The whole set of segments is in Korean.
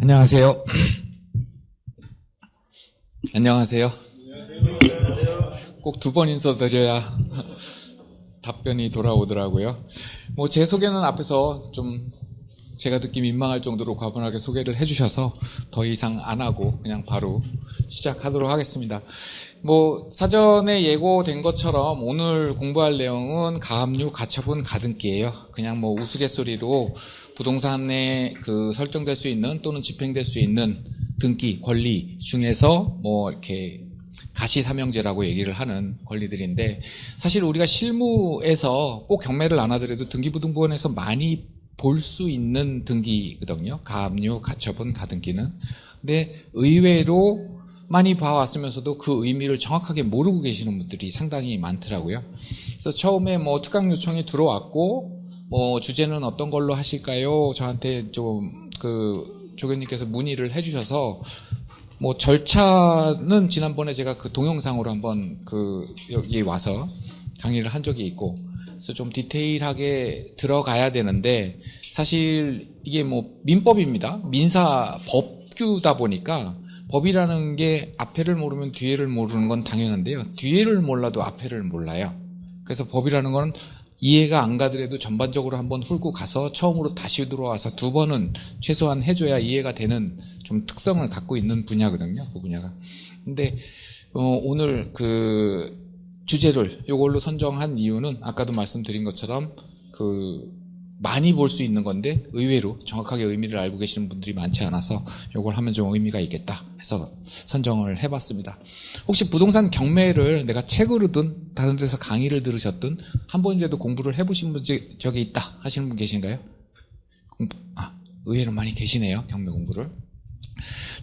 안녕하세요. 안녕하세요. 꼭 두 번 인사드려야 답변이 돌아오더라고요. 뭐 제 소개는 앞에서 좀 제가 듣기 민망할 정도로 과분하게 소개를 해주셔서 더 이상 안 하고 그냥 바로 시작하도록 하겠습니다. 뭐 사전에 예고된 것처럼 오늘 공부할 내용은 가압류 가처분 가등기예요. 그냥 뭐 우스갯소리로 부동산에 그 설정될 수 있는 또는 집행될 수 있는 등기 권리 중에서 뭐 이렇게 가시사명제라고 얘기를 하는 권리들인데 사실 우리가 실무에서 꼭 경매를 안 하더라도 등기부등본에서 많이 볼 수 있는 등기거든요. 가압류, 가처분, 가등기는. 근데 의외로 많이 봐왔으면서도 그 의미를 정확하게 모르고 계시는 분들이 상당히 많더라고요. 그래서 처음에 뭐 특강 요청이 들어왔고 뭐 주제는 어떤 걸로 하실까요? 저한테 좀 그 조교님께서 문의를 해주셔서 뭐 절차는 지난번에 제가 그 동영상으로 한번 그 여기 와서 강의를 한 적이 있고 그래서 좀 디테일하게 들어가야 되는데 사실 이게 뭐 민법입니다. 민사 법규다 보니까 법이라는 게 앞에를 모르면 뒤에를 모르는 건 당연한데요. 뒤에를 몰라도 앞에를 몰라요. 그래서 법이라는 건 이해가 안 가더라도 전반적으로 한번 훑고 가서 처음으로 다시 들어와서 두 번은 최소한 해줘야 이해가 되는 좀 특성을 갖고 있는 분야거든요. 그 분야가. 근데 어, 오늘 그 주제를 이걸로 선정한 이유는 아까도 말씀드린 것처럼 그 많이 볼 수 있는 건데 의외로 정확하게 의미를 알고 계시는 분들이 많지 않아서 이걸 하면 좀 의미가 있겠다 해서 선정을 해봤습니다. 혹시 부동산 경매를 내가 책으로든 다른 데서 강의를 들으셨든 한 번이라도 공부를 해보신 분 적이 있다 하시는 분 계신가요? 아, 의외로 많이 계시네요. 경매 공부를.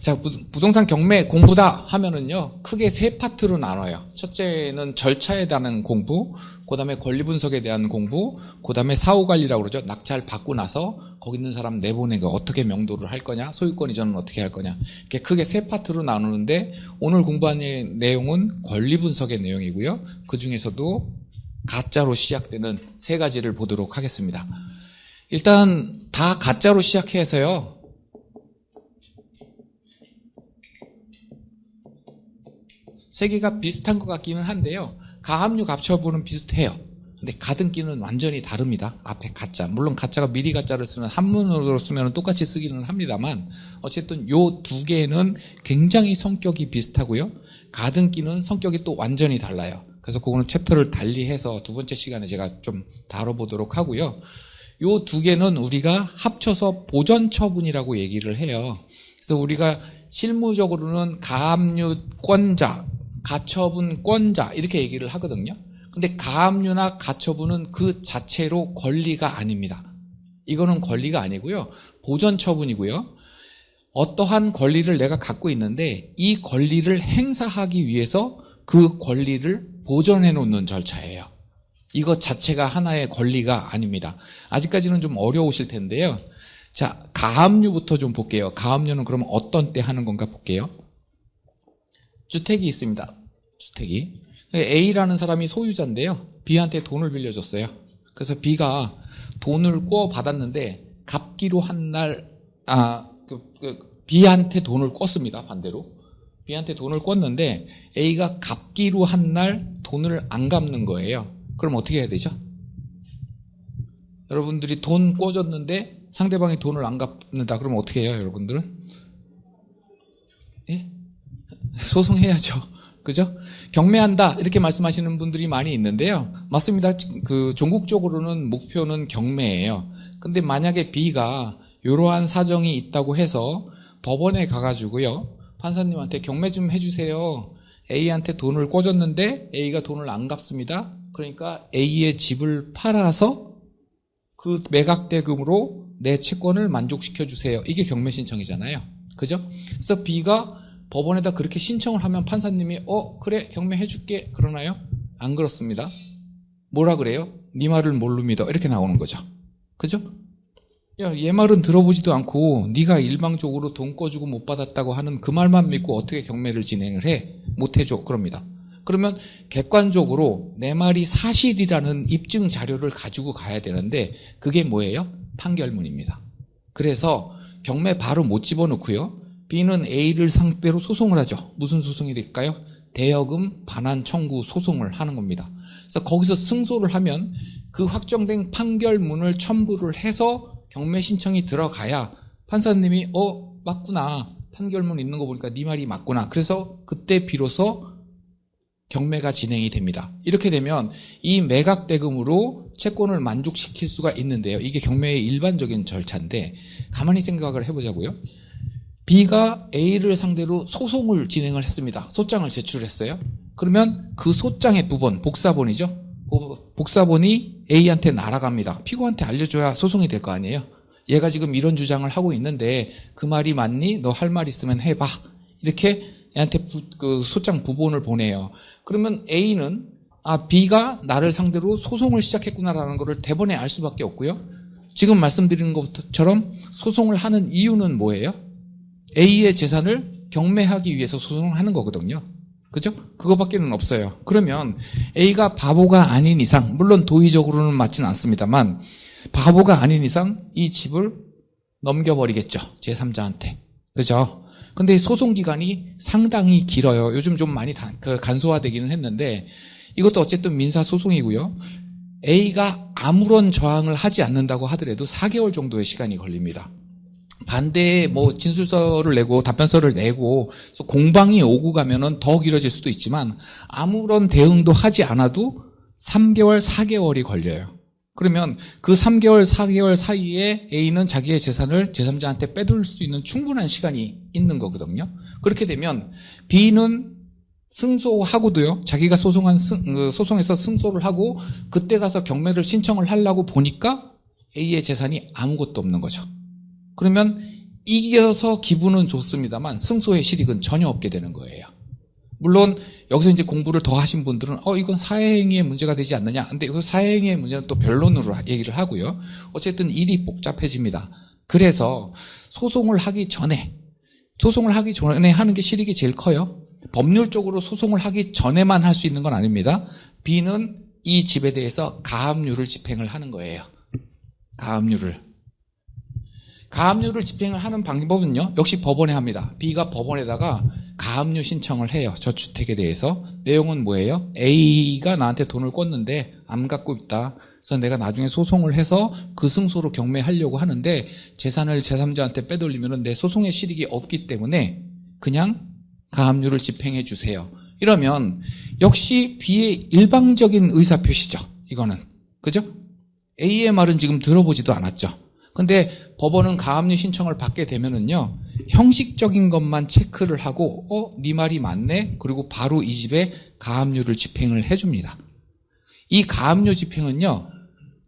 자, 부, 동산 경매 공부다 하면은요, 크게 세 파트로 나눠요. 첫째는 절차에 대한 공부, 그 다음에 권리 분석에 대한 공부, 그 다음에 사후 관리라고 그러죠. 낙찰 받고 나서 거기 있는 사람 내보내고 어떻게 명도를 할 거냐, 소유권 이전은 어떻게 할 거냐. 이렇게 크게 세 파트로 나누는데 오늘 공부한 내용은 권리 분석의 내용이고요. 그 중에서도 가짜로 시작되는 세 가지를 보도록 하겠습니다. 일단 다 가짜로 시작해서요. 세 개가 비슷한 것 같기는 한데요. 가압류 갑처분은 비슷해요. 근데 가등기는 완전히 다릅니다. 앞에 가짜. 물론 가짜가 미리 가짜를 쓰는 한문으로 쓰면 똑같이 쓰기는 합니다만 어쨌든 요 두 개는 굉장히 성격이 비슷하고요. 가등기는 성격이 또 완전히 달라요. 그래서 그거는 챕터를 달리해서 두 번째 시간에 제가 좀 다뤄보도록 하고요. 요 두 개는 우리가 합쳐서 보전 처분이라고 얘기를 해요. 그래서 우리가 실무적으로는 가압류권자, 가처분권자 이렇게 얘기를 하거든요. 근데 가압류나 가처분은 그 자체로 권리가 아닙니다. 이거는 권리가 아니고요. 보전 처분이고요. 어떠한 권리를 내가 갖고 있는데 이 권리를 행사하기 위해서 그 권리를 보존해 놓는 절차예요. 이것 자체가 하나의 권리가 아닙니다. 아직까지는 좀 어려우실 텐데요. 자, 가압류부터 좀 볼게요. 가압류는 그러면 어떤 때 하는 건가 볼게요. 주택이 있습니다. 주택이. A라는 사람이 소유자인데요. B한테 돈을 빌려줬어요. 그래서 B가 돈을 꿔 받았는데 갚기로 한 날, 아, 그, 그, B한테 돈을 꿨습니다. 반대로. B한테 돈을 꿨는데 A가 갚기로 한 날 돈을 안 갚는 거예요. 그럼 어떻게 해야 되죠? 여러분들이 돈 꿔줬는데 상대방이 돈을 안 갚는다. 그러면 어떻게 해요, 여러분들은? 예? 소송해야죠. 그죠? 경매한다 이렇게 말씀하시는 분들이 많이 있는데요. 맞습니다. 그 종국적으로는 목표는 경매예요. 근데 만약에 B가 이러한 사정이 있다고 해서 법원에 가가지고요. 판사님한테 경매 좀 해주세요. A한테 돈을 꿔줬는데 A가 돈을 안 갚습니다. 그러니까 A의 집을 팔아서 그 매각 대금으로 내 채권을 만족시켜 주세요. 이게 경매 신청이잖아요. 그죠? 그래서 B가 법원에다 그렇게 신청을 하면 판사님이 어 그래 경매해 줄게 그러나요? 안 그렇습니다. 뭐라 그래요? 네 말을 뭘로 믿어 이렇게 나오는 거죠. 그죠? 야, 얘 말은 들어보지도 않고 네가 일방적으로 돈 꺼주고 못 받았다고 하는 그 말만 믿고 어떻게 경매를 진행을 해? 못 해줘. 그럽니다. 그러면 객관적으로 내 말이 사실이라는 입증 자료를 가지고 가야 되는데 그게 뭐예요? 판결문입니다. 그래서 경매 바로 못 집어넣고요. B는 A를 상대로 소송을 하죠. 무슨 소송이 될까요? 대여금 반환 청구 소송을 하는 겁니다. 그래서 거기서 승소를 하면 그 확정된 판결문을 첨부를 해서 경매 신청이 들어가야 판사님이 어 맞구나 판결문 있는 거 보니까 네 말이 맞구나. 그래서 그때 비로소 경매가 진행이 됩니다. 이렇게 되면 이 매각 대금으로 채권을 만족시킬 수가 있는데요. 이게 경매의 일반적인 절차인데 가만히 생각을 해보자고요. B가 A를 상대로 소송을 진행을 했습니다. 소장을 제출했어요. 그러면 그 소장의 부본, 복사본이죠. 그 복사본이 A한테 날아갑니다. 피고한테 알려줘야 소송이 될 거 아니에요. 얘가 지금 이런 주장을 하고 있는데 그 말이 맞니? 너 할 말 있으면 해봐. 이렇게 얘한테 부- 그 소장 부본을 보내요. 그러면 A는 아 B가 나를 상대로 소송을 시작했구나라는 것을 대본에 알 수밖에 없고요. 지금 말씀드린 것처럼 소송을 하는 이유는 뭐예요? A의 재산을 경매하기 위해서 소송을 하는 거거든요. 그죠? 그거밖에는 없어요. 그러면 A가 바보가 아닌 이상, 물론 도의적으로는 맞지는 않습니다만, 바보가 아닌 이상 이 집을 넘겨버리겠죠. 제3자한테. 그죠? 근데 이 소송 기간이 상당히 길어요. 요즘 좀 많이 다- 그 간소화되기는 했는데, 이것도 어쨌든 민사소송이고요. A가 아무런 저항을 하지 않는다고 하더라도 4개월 정도의 시간이 걸립니다. 반대에 뭐 진술서를 내고 답변서를 내고 공방이 오고 가면은 더 길어질 수도 있지만 아무런 대응도 하지 않아도 3개월, 4개월이 걸려요. 그러면 그 3개월, 4개월 사이에 A는 자기의 재산을 제3자한테 빼돌릴 수 있는 충분한 시간이 있는 거거든요. 그렇게 되면 B는 승소하고도요, 자기가 소송한 승- 그 소송에서 승소를 하고 그때 가서 경매를 신청을 하려고 보니까 A의 재산이 아무것도 없는 거죠. 그러면 이겨서 기분은 좋습니다만 승소의 실익은 전혀 없게 되는 거예요. 물론 여기서 이제 공부를 더 하신 분들은 어 이건 사회행위의 문제가 되지 않느냐. 근데 그 사회행위의 문제는 또 변론으로 하- 얘기를 하고요. 어쨌든 일이 복잡해집니다. 그래서 소송을 하기 전에 소송을 하기 전에 하는 게 실익이 제일 커요. 법률적으로 소송을 하기 전에만 할 수 있는 건 아닙니다. B는 이 집에 대해서 가압류를 집행을 하는 거예요. 가압류를. 가압류를 집행을 하는 방법은요, 역시 법원에 합니다. B가 법원에다가 가압류 신청을 해요. 저 주택에 대해서. 내용은 뭐예요? A가 나한테 돈을 꿨는데 안 갖고 있다. 그래서 내가 나중에 소송을 해서 그 승소로 경매하려고 하는데 재산을 제3자한테 빼돌리면 내 소송의 실익이 없기 때문에 그냥 가압류를 집행해 주세요. 이러면 역시 B의 일방적인 의사표시죠. 이거는. 그죠? A의 말은 지금 들어보지도 않았죠. 근데 법원은 가압류 신청을 받게 되면은요, 형식적인 것만 체크를 하고, 어, 네 말이 맞네? 그리고 바로 이 집에 가압류를 집행을 해 줍니다. 이 가압류 집행은요,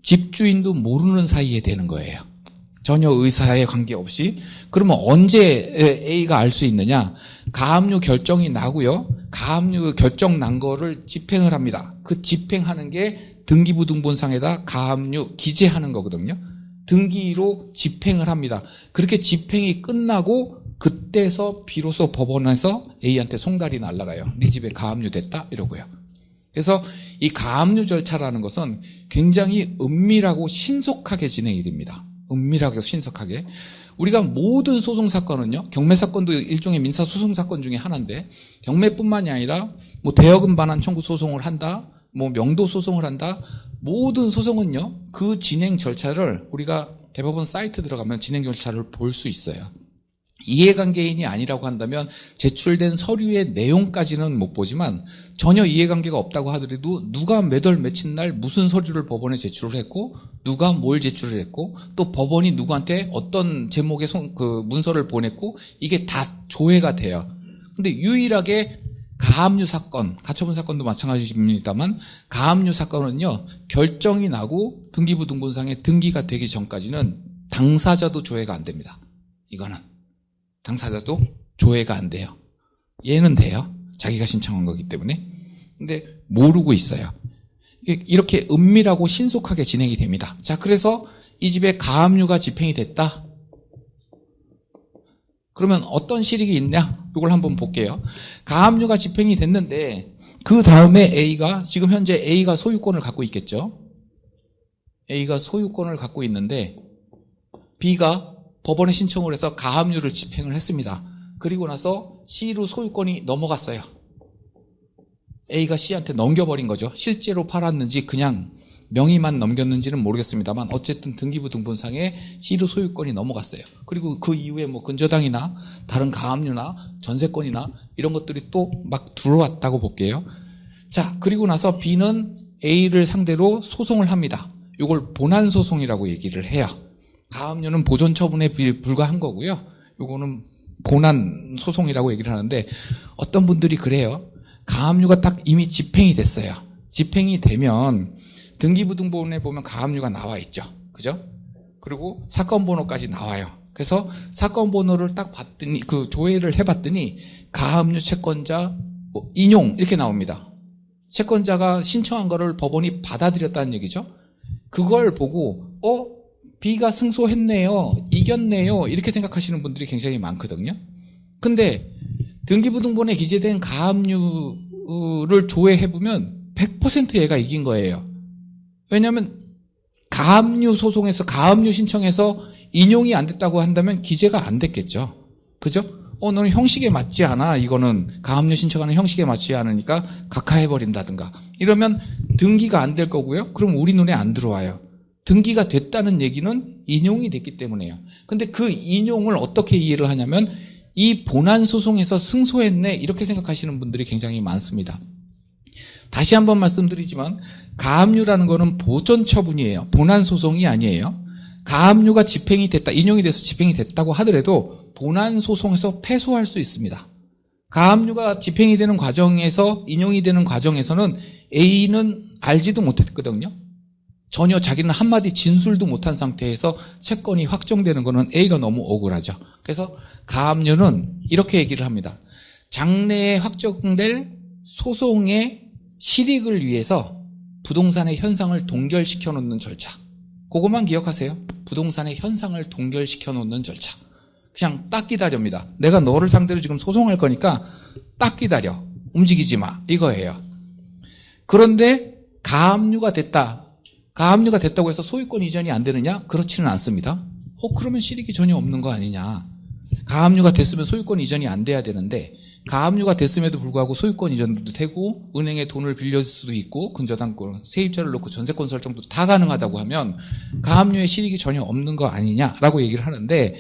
집주인도 모르는 사이에 되는 거예요. 전혀 의사에 관계없이. 그러면 언제 A가 알 수 있느냐? 가압류 결정이 나고요. 가압류 결정 난 거를 집행을 합니다. 그 집행하는 게 등기부등본상에다 가압류 기재하는 거거든요. 등기로 집행을 합니다. 그렇게 집행이 끝나고 그때서 비로소 법원에서 A한테 송달이 날라가요. 네 집에 가압류 됐다 이러고요. 그래서 이 가압류 절차라는 것은 굉장히 은밀하고 신속하게 진행이 됩니다. 은밀하게 신속하게. 우리가 모든 소송 사건은요, 경매 사건도 일종의 민사 소송 사건 중에 하나인데, 경매뿐만이 아니라 뭐 대여금 반환 청구 소송을 한다, 뭐 명도 소송을 한다, 모든 소송은요, 그 진행 절차를 우리가 대법원 사이트 들어가면 진행 절차를 볼 수 있어요. 이해관계인이 아니라고 한다면 제출된 서류의 내용까지는 못 보지만 전혀 이해관계가 없다고 하더라도 누가 몇 월 며칠 날 무슨 서류를 법원에 제출을 했고 누가 뭘 제출을 했고 또 법원이 누구한테 어떤 제목의 송- 그 문서를 보냈고 이게 다 조회가 돼요. 근데 유일하게 가압류 사건, 가처분 사건도 마찬가지입니다만 가압류 사건은요 결정이 나고 등기부 등본상에 등기가 되기 전까지는 당사자도 조회가 안 됩니다. 이거는 당사자도 조회가 안 돼요. 얘는 돼요. 자기가 신청한 거기 때문에. 근데 모르고 있어요. 이렇게 은밀하고 신속하게 진행이 됩니다. 자, 그래서 이 집에 가압류가 집행이 됐다. 그러면 어떤 실익이 있냐? 이걸 한번 볼게요. 가압류가 집행이 됐는데 그 다음에 A가 지금 현재 A가 소유권을 갖고 있겠죠. A가 소유권을 갖고 있는데 B가 법원에 신청을 해서 가압류를 집행을 했습니다. 그리고 나서 C로 소유권이 넘어갔어요. A가 C한테 넘겨버린 거죠. 실제로 팔았는지 그냥 명의만 넘겼는지는 모르겠습니다만 어쨌든 등기부 등본상에 C로 소유권이 넘어갔어요. 그리고 그 이후에 뭐 근저당이나 다른 가압류나 전세권이나 이런 것들이 또 막 들어왔다고 볼게요. 자, 그리고 나서 B는 A를 상대로 소송을 합니다. 이걸 본안 소송이라고 얘기를 해요. 가압류는 보존 처분에 비- 불과한 거고요. 요거는 본안 소송이라고 얘기를 하는데 어떤 분들이 그래요. 가압류가 딱 이미 집행이 됐어요. 집행이 되면 등기부등본에 보면 가압류가 나와 있죠. 그죠? 그리고 사건 번호까지 나와요. 그래서 사건 번호를 딱 봤더니 그 조회를 해봤더니 가압류 채권자 뭐 인용 이렇게 나옵니다. 채권자가 신청한 거를 법원이 받아들였다는 얘기죠. 그걸 보고 어 B가 승소했네요, 이겼네요 이렇게 생각하시는 분들이 굉장히 많거든요. 근데 등기부등본에 기재된 가압류를 조회해 보면 100% 얘가 이긴 거예요. 왜냐하면 가압류 소송에서 가압류 신청해서 인용이 안 됐다고 한다면 기재가 안 됐겠죠. 그죠? 어, 너는 형식에 맞지 않아. 이거는 가압류 신청하는 형식에 맞지 않으니까 각하해버린다든가. 이러면 등기가 안 될 거고요. 그럼 우리 눈에 안 들어와요. 등기가 됐다는 얘기는 인용이 됐기 때문에요. 근데 그 인용을 어떻게 이해를 하냐면 이 본안 소송에서 승소했네. 이렇게 생각하시는 분들이 굉장히 많습니다. 다시 한번 말씀드리지만 가압류라는 거는 보존 처분이에요. 본안 소송이 아니에요. 가압류가 집행이 됐다, 인용이 돼서 집행이 됐다고 하더라도 본안 소송에서 패소할 수 있습니다. 가압류가 집행이 되는 과정에서 인용이 되는 과정에서는 A는 알지도 못했거든요. 전혀 자기는 한마디 진술도 못한 상태에서 채권이 확정되는 거는 A가 너무 억울하죠. 그래서 가압류는 이렇게 얘기를 합니다. 장래에 확정될 소송의 실익을 위해서 부동산의 현상을 동결시켜 놓는 절차. 그것만 기억하세요. 부동산의 현상을 동결시켜 놓는 절차. 그냥 딱 기다립니다. 내가 너를 상대로 지금 소송할 거니까 딱 기다려. 움직이지 마. 이거예요. 그런데 가압류가 됐다. 가압류가 됐다고 해서 소유권 이전이 안 되느냐? 그렇지는 않습니다. 어, 그러면 실익이 전혀 없는 거 아니냐? 가압류가 됐으면 소유권 이전이 안 돼야 되는데 가압류가 됐음에도 불구하고 소유권 이전도 되고 은행에 돈을 빌려줄 수도 있고 근저당권 세입자를 놓고 전세권 설정도 다 가능하다고 하면 가압류의 실익이 전혀 없는 거 아니냐라고 얘기를 하는데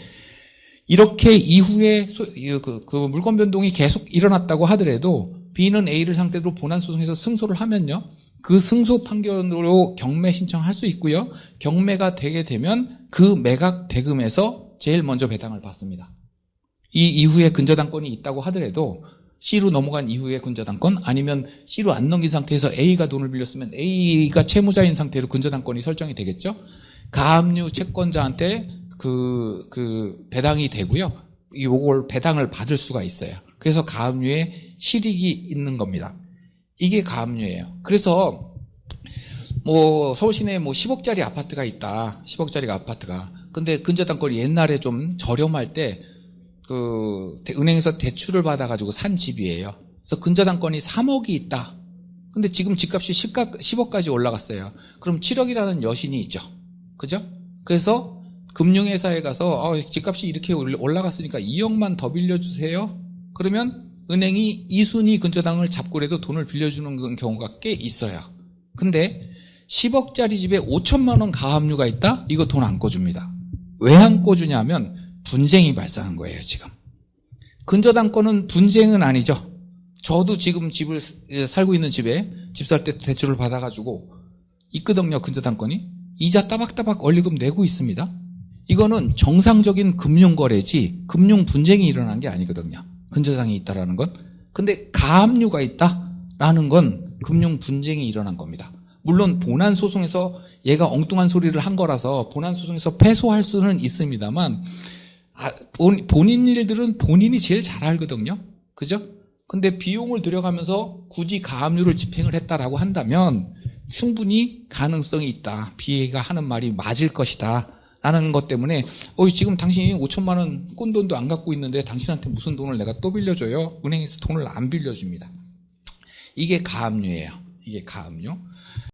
이렇게 이후에 소- 이- 그, 그 물건 변동이 계속 일어났다고 하더라도 B는 A를 상대로 본안 소송에서 승소를 하면요. 그 승소 판결로 경매 신청할 수 있고요. 경매가 되게 되면 그 매각 대금에서 제일 먼저 배당을 받습니다. 이 이후에 근저당권이 있다고 하더라도 C로 넘어간 이후에 근저당권 아니면 C로 안 넘긴 상태에서 A가 돈을 빌렸으면 A가 채무자인 상태로 근저당권이 설정이 되겠죠. 가압류 채권자한테 그, 그 배당이 되고요. 이걸 배당을 받을 수가 있어요. 그래서 가압류에 실익이 있는 겁니다. 이게 가압류예요. 그래서 뭐 서울 시내에 뭐 10억짜리 아파트가 있다. 10억짜리 아파트가. 근데 근저당권이 옛날에 좀 저렴할 때 그 은행에서 대출을 받아가지고 산 집이에요. 그래서 근저당권이 3억이 있다. 근데 지금 집값이 10억까지 올라갔어요. 그럼 7억이라는 여신이 있죠. 그죠? 그래서 금융회사에 가서 어, 집값이 이렇게 올라갔으니까 2억만 더 빌려주세요. 그러면 은행이 2순위 근저당을 잡고라도 돈을 빌려주는 경우가 꽤 있어요. 근데 10억짜리 집에 5천만 원 가압류가 있다? 이거 돈 안 꿔줍니다. 왜 안 꿔주냐면 분쟁이 발생한 거예요, 지금. 근저당권은 분쟁은 아니죠. 저도 지금 집을 살고 있는 집에 집 살 때 대출을 받아가지고 있거든요, 근저당권이. 이자 따박따박 원리금 내고 있습니다. 이거는 정상적인 금융 거래지 금융 분쟁이 일어난 게 아니거든요. 근저당이 있다라는 건. 근데 가압류가 있다라는 건 금융 분쟁이 일어난 겁니다. 물론 본안 소송에서 얘가 엉뚱한 소리를 한 거라서 본안 소송에서 패소할 수는 있습니다만 아, 본, 본인 일들은 본인이 제일 잘 알거든요. 그죠? 근데 비용을 들여가면서 굳이 가압류를 집행을 했다라고 한다면 충분히 가능성이 있다. 비해가 하는 말이 맞을 것이다. 라는 것 때문에 어 지금 당신이 5천만 원 꾼돈도 안 갖고 있는데 당신한테 무슨 돈을 내가 또 빌려줘요? 은행에서 돈을 안 빌려줍니다. 이게 가압류예요. 이게 가압류.